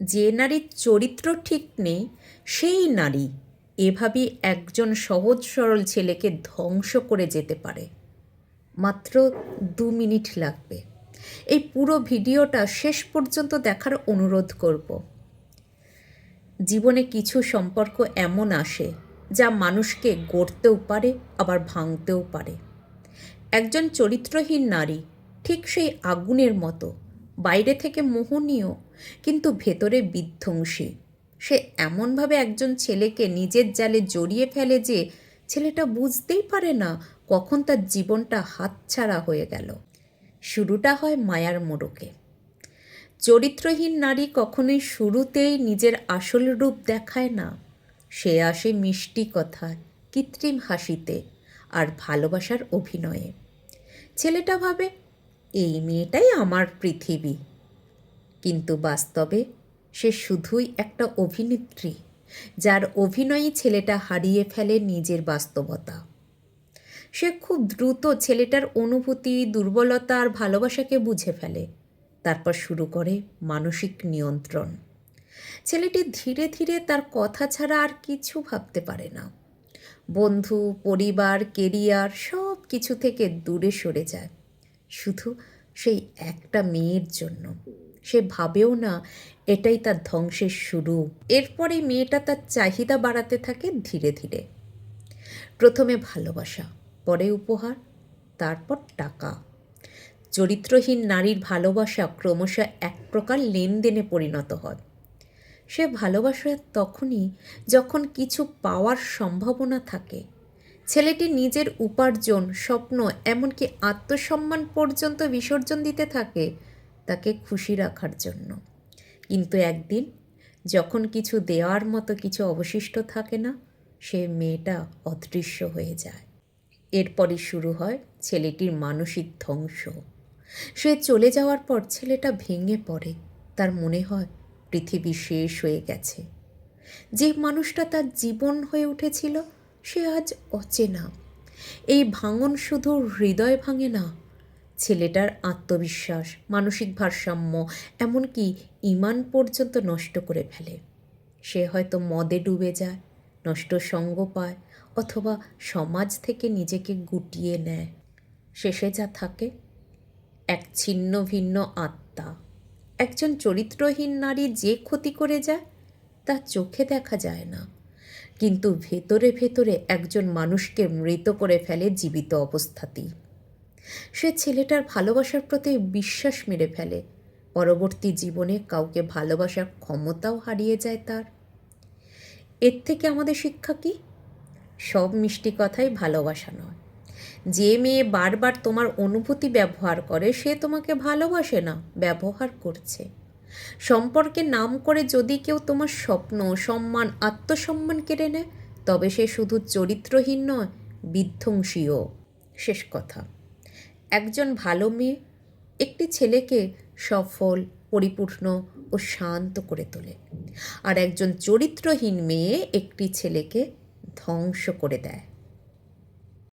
যে নারীর চরিত্র ঠিক নেই, সেই নারী এভাবেই একজন সহজ সরল ছেলেকে ধ্বংস করে যেতে পারে। মাত্র দু মিনিট লাগবে। এই পুরো ভিডিওটা শেষ পর্যন্ত দেখার অনুরোধ করব। জীবনে কিছু সম্পর্ক এমন আসে যা মানুষকে গড়তেও পারে, আবার ভাঙতেও পারে। একজন চরিত্রহীন নারী ঠিক সেই আগুনের মতো বাইরে থেকে মোহনীয়, কিন্তু ভেতরে বিধ্বংসী। সে এমনভাবে একজন ছেলেকে নিজের জালে জড়িয়ে ফেলে যে ছেলেটা বুঝতেই পারে না কখন তার জীবনটা হাতছাড়া হয়ে গেল। শুরুটা হয় মায়ার মোড়কে। চরিত্রহীন নারী কখনোই শুরুতেই নিজের আসল রূপ দেখায় না। সে আসে মিষ্টি কথা, কৃত্রিম হাসিতে আর ভালোবাসার অভিনয়ে। ছেলেটা ভাবে এই মেয়েটাই আমার পৃথিবী। কিন্তু বাস্তবে সে শুধুই একটা অভিনেত্রী, যার অভিনয়ই ছেলেটা হারিয়ে ফেলে নিজের বাস্তবতা। সে খুব দ্রুত ছেলেটার অনুভূতি, দুর্বলতা আর ভালোবাসাকে বুঝে ফেলে। তারপর শুরু করে মানসিক নিয়ন্ত্রণ। ছেলেটি ধীরে ধীরে তার কথা ছাড়া আর কিছু ভাবতে পারে না। বন্ধু, পরিবার, কেরিয়ার সব কিছু থেকে দূরে সরে যায়। শুধু সেই একটা মেয়ের জন্য। সে ভাবেও না এটাই তার ধ্বংসের শুরু। এরপরে মেয়েটা তার চাহিদা বাড়াতে থাকে ধীরে ধীরে। প্রথমে ভালোবাসা, পরে উপহার, তারপর টাকা। চরিত্রহীন নারীর ভালোবাসা ক্রমশ এক প্রকার লেনদেনে পরিণত হয়। সে ভালোবাসা তখনই যখন কিছু পাওয়ার সম্ভাবনা থাকে ছেলেটি নিজের উপার্জন, স্বপ্ন, এমনকি আত্মসম্মান পর্যন্ত বিসর্জন দিতে থাকে, তাকে খুশি রাখার জন্য। কিন্তু একদিন, যখন কিছু দেওয়ার মতো কিছু অবশিষ্ট থাকে না, সে মেয়েটা অদৃশ্য হয়ে যায়। এরপরই শুরু হয় ছেলেটির মানসিক ধ্বংস। সে চলে যাওয়ার পর ছেলেটা ভেঙে পড়ে। তার মনে হয় পৃথিবী শেষ হয়ে গেছে। যে মানুষটা তার জীবন হয়ে উঠেছিল সে আজ অচেনা। এই ভাঙন শুধু হৃদয় ভাঙে না, ছেলেটার আত্মবিশ্বাস, মানসিক ভারসাম্য, এমনকি ইমান পর্যন্ত নষ্ট করে ফেলে। সে হয়তো মদে ডুবে যায়, নষ্ট সঙ্গ পায়, অথবা সমাজ থেকে নিজেকে গুটিয়ে নেয়। শেষে যা থাকে, এক ছিন্ন ভিন্ন আত্মা। একজন চরিত্রহীন নারী যে ক্ষতি করে যায়, তা চোখে দেখা যায় না। কিন্তু ভেতরে ভেতরে একজন মানুষকে মৃত করে ফেলে জীবিত অবস্থাতেই। সে ছেলেটার ভালোবাসার প্রতি বিশ্বাস মেরে ফেলে। পরবর্তী জীবনে কাউকে ভালোবাসার ক্ষমতাও হারিয়ে যায় তার। এর থেকে আমাদের শিক্ষা কি? সব মিষ্টি কথাই ভালোবাসা নয়। যে মেয়ে বারবার তোমার অনুভূতি ব্যবহার করে, সে তোমাকে ভালোবাসে না, ব্যবহার করছে। সম্পর্কে নাম করে যদি কেউ তোমার স্বপ্ন, সম্মান, আত্মসম্মান কেড়ে নেয়, তবে সে শুধু চরিত্রহীন নয়, বিধ্বংসীও। শেষ কথা। একজন ভালো মেয়ে একটি ছেলেকে সফল, পরিপূর্ণ ও শান্ত করে তোলে। আর একজন চরিত্রহীন মেয়ে একটি ছেলেকে ধ্বংস করে দেয়।